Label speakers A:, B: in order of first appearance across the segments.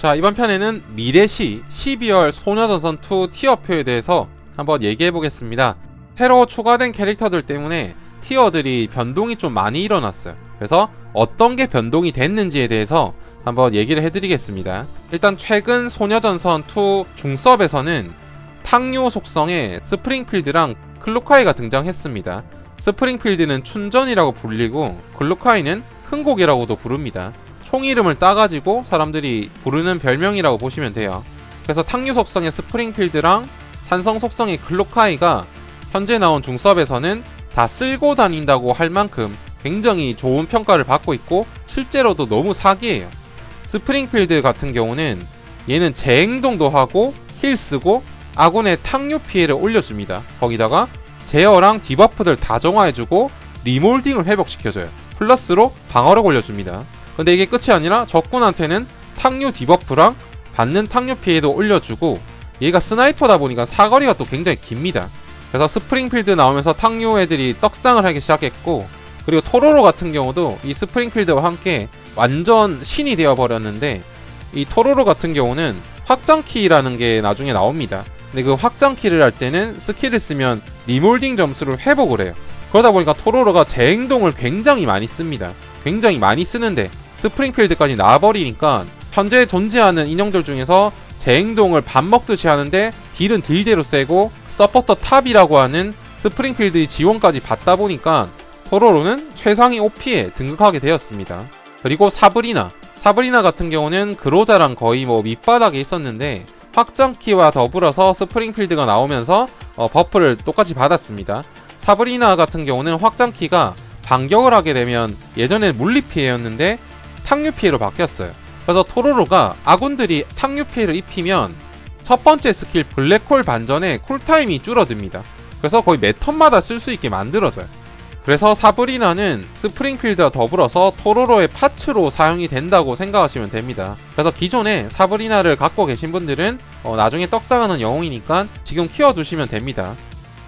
A: 자 이번 편에는 미래시 12월 소녀전선2 티어표에 대해서 한번 얘기해 보겠습니다. 새로 추가된 캐릭터들 때문에 티어들이 변동이 좀 많이 일어났어요. 그래서 어떤 게 변동이 됐는지에 대해서 한번 얘기를 해드리겠습니다. 일단 최근 소녀전선2 중섭에서는 탕류 속성의 스프링필드랑 클로카이가 등장했습니다. 스프링필드는 춘전이라고 불리고 클로카이는 흥곡이라고도 부릅니다. 총 이름을 따가지고 사람들이 부르는 별명이라고 보시면 돼요. 그래서 탕류 속성의 스프링필드랑 산성 속성의 클로카이가 현재 나온 중섭에서는 다 쓸고 다닌다고 할 만큼 굉장히 좋은 평가를 받고 있고 실제로도 너무 사기예요. 스프링필드 같은 경우는 얘는 재행동도 하고 힐 쓰고 아군의 탕류 피해를 올려줍니다. 거기다가 제어랑 디버프들 다 정화해주고 리몰딩을 회복시켜줘요. 플러스로 방어력 올려줍니다. 근데 이게 끝이 아니라 적군한테는 탕류 디버프랑 받는 탕류 피해도 올려주고 얘가 스나이퍼다 보니까 사거리가 또 굉장히 깁니다. 그래서 스프링필드 나오면서 탕류 애들이 떡상을 하기 시작했고 그리고 토로로 같은 경우도 이 스프링필드와 함께 완전 신이 되어 버렸는데 이 토로로 같은 경우는 확장키라는 게 나중에 나옵니다. 근데 그 확장키를 할 때는 스킬을 쓰면 리몰딩 점수를 회복을 해요. 그러다 보니까 토로로가 재행동을 굉장히 많이 씁니다. 굉장히 많이 쓰는데 스프링필드까지 나와버리니까 현재 존재하는 인형들 중에서 재행동을 밥 먹듯이 하는데 딜은 딜대로 세고 서포터 탑이라고 하는 스프링필드의 지원까지 받다 보니까 토로로는 최상위 OP에 등극하게 되었습니다. 그리고 사브리나 사브리나 같은 경우는 그로자랑 거의 뭐 밑바닥에 있었는데 확장키와 더불어서 스프링필드가 나오면서 어, 버프를 똑같이 받았습니다. 사브리나 같은 경우는 확장키가 반격을 하게 되면 예전엔 물리 피해였는데 탕류 피해로 바뀌었어요. 그래서 토로로가 아군들이 탕류 피해를 입히면 첫 번째 스킬 블랙홀 반전에 쿨타임이 줄어듭니다. 그래서 거의 매 턴마다 쓸 수 있게 만들어져요. 그래서 사브리나는 스프링필드와 더불어서 토로로의 파츠로 사용이 된다고 생각하시면 됩니다. 그래서 기존에 사브리나를 갖고 계신 분들은 어, 나중에 떡상하는 영웅이니까 지금 키워두시면 됩니다.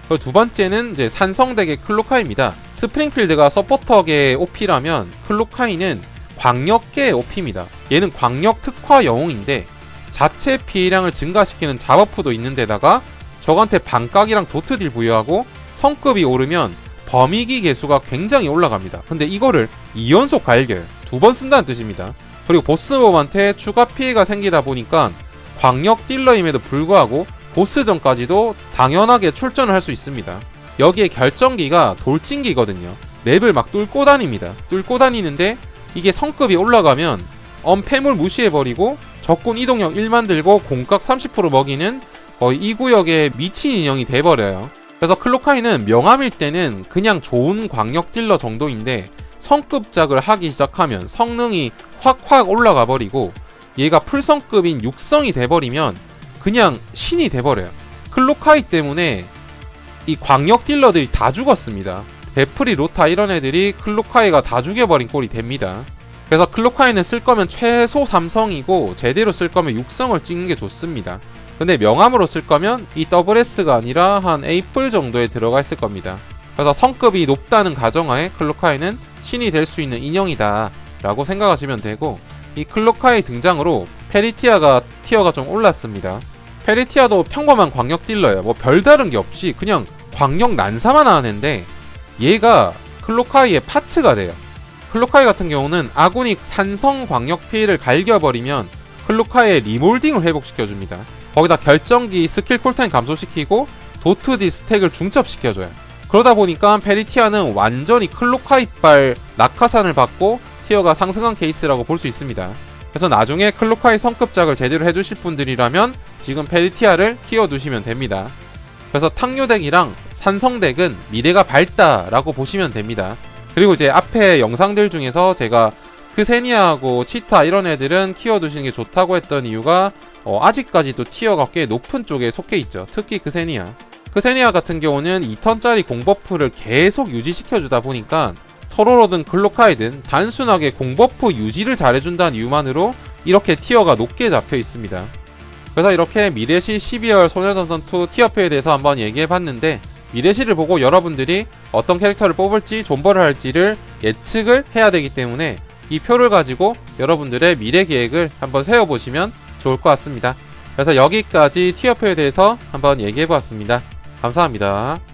A: 그리고 두 번째는 이제 산성덱의 클로카입니다. 스프링필드가 서포터계 OP라면 클로카이는 광역계 OP입니다. 얘는 광역 특화 영웅인데 자체 피해량을 증가시키는 잡버프도 있는데다가 적한테 반각이랑 도트딜 부여하고 성급이 오르면 범위기 개수가 굉장히 올라갑니다. 근데 이거를 2연속 갈겨요. 두 번 쓴다는 뜻입니다. 그리고 보스몹한테 추가 피해가 생기다 보니까 광역 딜러임에도 불구하고 보스전까지도 당연하게 출전을 할 수 있습니다. 여기에 결정기가 돌진기거든요. 맵을 막 뚫고 다닙니다. 뚫고 다니는데 이게 성급이 올라가면 엄폐물 무시해버리고 적군 이동력 1 만 들고 공각 30% 먹이는 거의 이 구역의 미친 인형이 돼버려요. 그래서 클로카이는 명함일 때는 그냥 좋은 광역 딜러 정도인데 성급작을 하기 시작하면 성능이 확확 올라가 버리고 얘가 풀성급인 육성이 돼버리면 그냥 신이 돼버려요. 클로카이 때문에 이 광역 딜러들이 다 죽었습니다. 베프리, 로타 이런 애들이 클로카이가 다 죽여버린 꼴이 됩니다. 그래서 클로카이는 쓸 거면 최소 3성이고 제대로 쓸 거면 6성을 찍는 게 좋습니다. 근데 명함으로 쓸 거면 이 WS가 아니라 한 A뿔 정도에 들어가 있을 겁니다. 그래서 성급이 높다는 가정하에 클로카이는 신이 될 수 있는 인형이다 라고 생각하시면 되고 이 클로카이 등장으로 페리티아가 티어가 좀 올랐습니다. 페리티아도 평범한 광역 딜러예요. 뭐 별다른 게 없이 그냥 광역 난사만 하는데 얘가 클로카이의 파츠가 돼요. 클로카이 같은 경우는 아군이 산성 광역 피해를 갈겨버리면 클로카이의 리몰딩을 회복시켜줍니다. 거기다 결정기 스킬 쿨타임 감소시키고 도트 딜 스택을 중첩시켜줘요. 그러다 보니까 페리티아는 완전히 클로카이빨 낙하산을 받고 티어가 상승한 케이스라고 볼 수 있습니다. 그래서 나중에 클로카이 성급작을 제대로 해주실 분들이라면 지금 페리티아를 키워두시면 됩니다. 그래서 탕류덱이랑 산성덱은 미래가 밝다라고 보시면 됩니다. 그리고 이제 앞에 영상들 중에서 제가 크세니아하고 치타 이런 애들은 키워두시는 게 좋다고 했던 이유가 어, 아직까지도 티어가 꽤 높은 쪽에 속해 있죠. 특히 크세니아. 크세니아 같은 경우는 2턴짜리 공버프를 계속 유지시켜주다 보니까 토로로든 글로카이든 단순하게 공버프 유지를 잘해준다는 이유만으로 이렇게 티어가 높게 잡혀 있습니다. 그래서 이렇게 미래시 12월 소녀전선2 티어표에 대해서 한번 얘기해봤는데 미래시를 보고 여러분들이 어떤 캐릭터를 뽑을지 존버를 할지를 예측을 해야 되기 때문에 이 표를 가지고 여러분들의 미래 계획을 한번 세워보시면 좋을 것 같습니다. 그래서 여기까지 티어표에 대해서 한번 얘기해 보았습니다. 감사합니다.